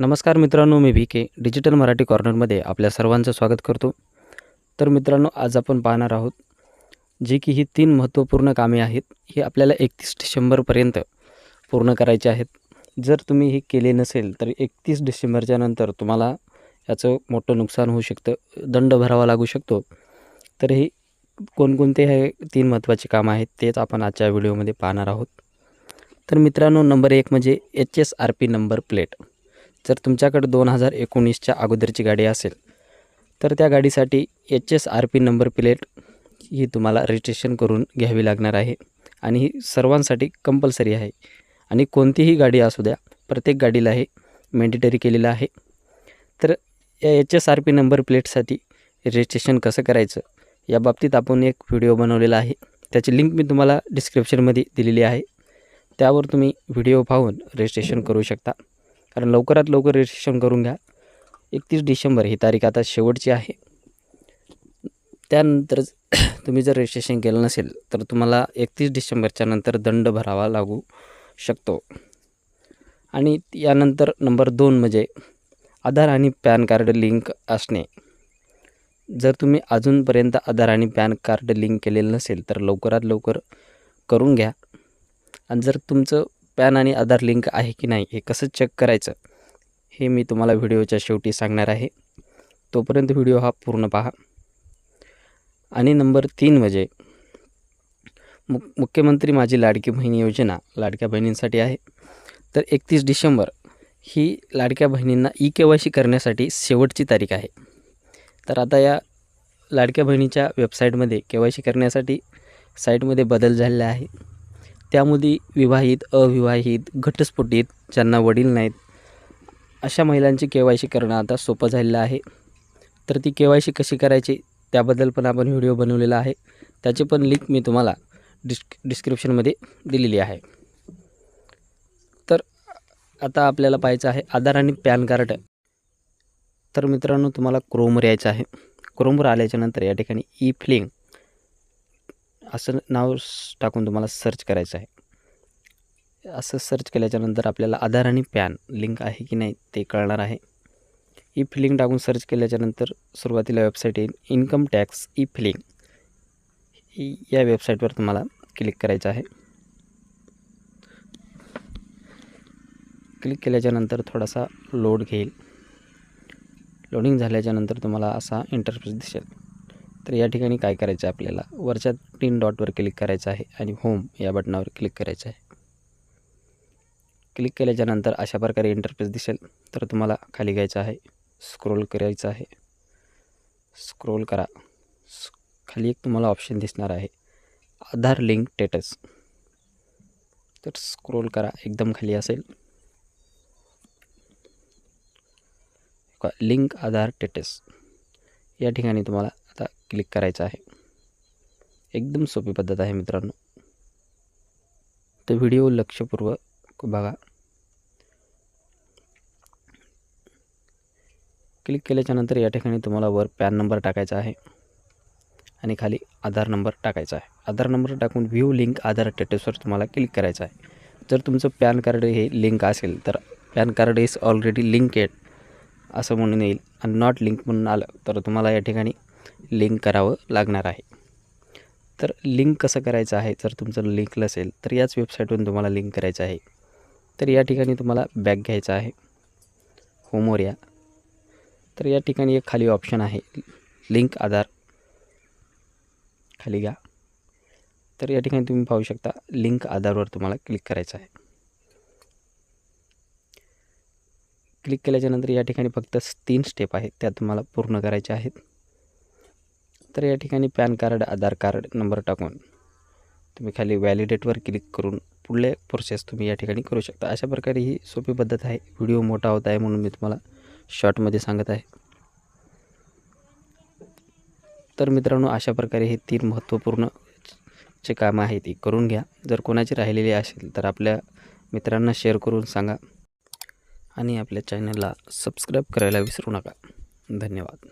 नमस्कार मित्रांनो मी व्ही के डिजिटल मराठी कॉर्नरमध्ये आपल्या सर्वांचं स्वागत करतो. तर मित्रांनो आज आपण पाहणार आहोत जी की ही तीन महत्त्वपूर्ण कामे आहेत. ही आपल्याला एकतीस डिसेंबरपर्यंत पूर्ण करायची आहेत. जर तुम्ही ही केले नसेल तर एकतीस डिसेंबरच्या नंतर तुम्हाला याचं मोठं नुकसान होऊ शकतं दंड भरावा लागू शकतो. तर हे कोणकोणते हे तीन महत्त्वाचे कामं आहेत तेच आपण आजच्या व्हिडिओमध्ये पाहणार आहोत. तर मित्रांनो नंबर एक म्हणजे H S R P number plate जर तुमच्याकडे दोन हजार एकोणीसच्या अगोदरची गाडी असेल तर त्या गाडीसाठी H S R P number plate ही तुम्हाला रजिस्ट्रेशन करून घ्यावी लागणार आहे. आणि ही सर्वांसाठी कंपल्सरी आहे. आणि कोणतीही गाडी असू द्या प्रत्येक गाडीला हे मॅन्डेटरी केलेलं आहे. तर या H S R P number प्लेटसाठी रजिस्ट्रेशन कसं करायचं या बाबतीत आपण एक व्हिडिओ बनवलेला आहे. त्याची लिंक मी तुम्हाला डिस्क्रिप्शनमध्ये दिलेली आहे. त्यावर तुम्ही व्हिडिओ पाहून रजिस्ट्रेशन करू शकता. कारण लवकरात लवकर रजिस्ट्रेशन करून घ्या. एकतीस डिसेंबर ही तारीख आता शेवटची आहे. त्यानंतर तुम्ही जर रजिस्ट्रेशन केलं नसेल तर तुम्हाला एकतीस डिसेंबरच्या नंतर दंड भरावा लागू शकतो. आणि यानंतर नंबर दोन म्हणजे आधार आणि पॅन कार्ड लिंक असणे. जर तुम्ही अजूनपर्यंत आधार आणि पॅन कार्ड लिंक केलेलं नसेल तर लवकरात लवकर करून घ्या. आणि जर तुमचं पॅन आणि आधार लिंक आहे की नाही हे कसं चेक करायचं हे मी तुम्हाला व्हिडिओच्या शेवटी सांगणार आहे. तोपर्यंत व्हिडिओ हा पूर्ण पहा. आणि नंबर तीन म्हणजे मु मुख्यमंत्री माझी लाडकी बहीण योजना लाडक्या बहिणींसाठी आहे. तर एकतीस डिसेंबर ही लाडक्या बहिणींना ई के वाय सी करण्यासाठी शेवटची तारीख आहे. तर आता या लाडक्या बहिणीच्या वेबसाईटमध्ये के वाय सी करण्यासाठी साईटमध्ये बदल झालेला आहे. त्यामध्ये विवाहित अविवाहित घटस्फोटित ज्यांना वडील नाहीत अशा महिलांची के वाय सी करणं आता सोपं झालेलं आहे. तर ती के वाय सी कशी करायची त्याबद्दल पण आपण व्हिडिओ बनवलेला आहे. त्याची पण लिंक मी तुम्हाला डिस्क डिस्क्रिप्शनमध्ये दिलेली आहे. तर आता आपल्याला पाहायचं आहे आधार आणि पॅन कार्ड. तर मित्रांनो तुम्हाला क्रोमवर यायचं आहे. क्रोमवर आल्याच्यानंतर या ठिकाणी ई फ्लिंग असं नाव टाकून तुम्हाला सर्च करायचं आहे. असं सर्च केल्याच्यानंतर आपल्याला आधार आणि पॅन लिंक आहे की नाही ते कळणार आहे. ई फिलिंग टाकून सर्च केल्याच्यानंतर सुरुवातीला वेबसाईट येईल. इन्कम टॅक्स ई फिलिंग या वेबसाईटवर तुम्हाला क्लिक करायचं आहे. क्लिक केल्याच्यानंतर थोडासा लोड घेईल. लोडिंग झाल्याच्यानंतर तुम्हाला असा इंटरफेस दिसेल. तर या ठिकाणी काय करायचं आहे आपल्याला? वरच्या तीन डॉटवर क्लिक करायचं आहे आणि होम या बटनावर क्लिक करायचं आहे. क्लिक केल्याच्यानंतर अशा प्रकारे इंटरफेस दिसेल. तर तुम्हाला खाली घ्यायचं आहे. स्क्रोल करायचं आहे. स्क्रोल करा. खाली एक तुम्हाला ऑप्शन दिसणार आहे. आधार लिंक टेटस तर स्क्रोल करा. एकदम खाली असेल. लिंक आधार टेटस या ठिकाणी तुम्हाला क्लिक करायचं आहे. एकदम सोपी पद्धत आहे मित्रांनो. तर व्हिडिओ लक्षपूर्वक बघा. क्लिक केल्याच्यानंतर या ठिकाणी तुम्हाला वर पॅन नंबर टाकायचा आहे आणि खाली आधार नंबर टाकायचा आहे. आधार नंबर टाकून व्ह्यू लिंक आधार स्टेटसवर तुम्हाला क्लिक करायचं आहे. जर तुमचं पॅन कार्ड हे लिंक असेल तर PAN card is already linked असं म्हणून येईल आणि नॉट लिंक म्हणून आलं तर तुम्हाला या ठिकाणी लिंक करावं लागणार आहे. तर लिंक कसं करायचं आहे? जर तुमचं लिंक नसेल तर याच वेबसाईटवरून तुम्हाला लिंक करायचं आहे. तर या ठिकाणी तुम्हाला बॅग घ्यायचं आहे. होमवर या तर या ठिकाणी एक खाली ऑप्शन आहे. लिंक आधार. खाली घ्या. तर या ठिकाणी तुम्ही पाहू शकता लिंक आधारवर तुम्हाला क्लिक करायचं आहे. क्लिक केल्याच्यानंतर या ठिकाणी फक्त तीन स्टेप आहेत त्या तुम्हाला पूर्ण करायच्या आहेत. तर या ठिकाणी PAN card Aadhaar card number टाकून तुम्ही खाली व्हॅलिडेटवर क्लिक करून पुढले प्रोसेस तुम्ही या ठिकाणी करू शकता. अशा प्रकारे ही सोपी पद्धत आहे. व्हिडिओ मोठा होत आहे म्हणून मी तुम्हाला शॉर्टमध्ये सांगत आहे. तर मित्रांनो अशा प्रकारे हे तीन महत्त्वपूर्ण चे कामं आहेत ती करून घ्या. जर कोणाची राहिलेली असेल तर आपल्या मित्रांना शेअर करून सांगा आणि आपल्या चॅनलला सबस्क्राईब करायला विसरू नका. धन्यवाद.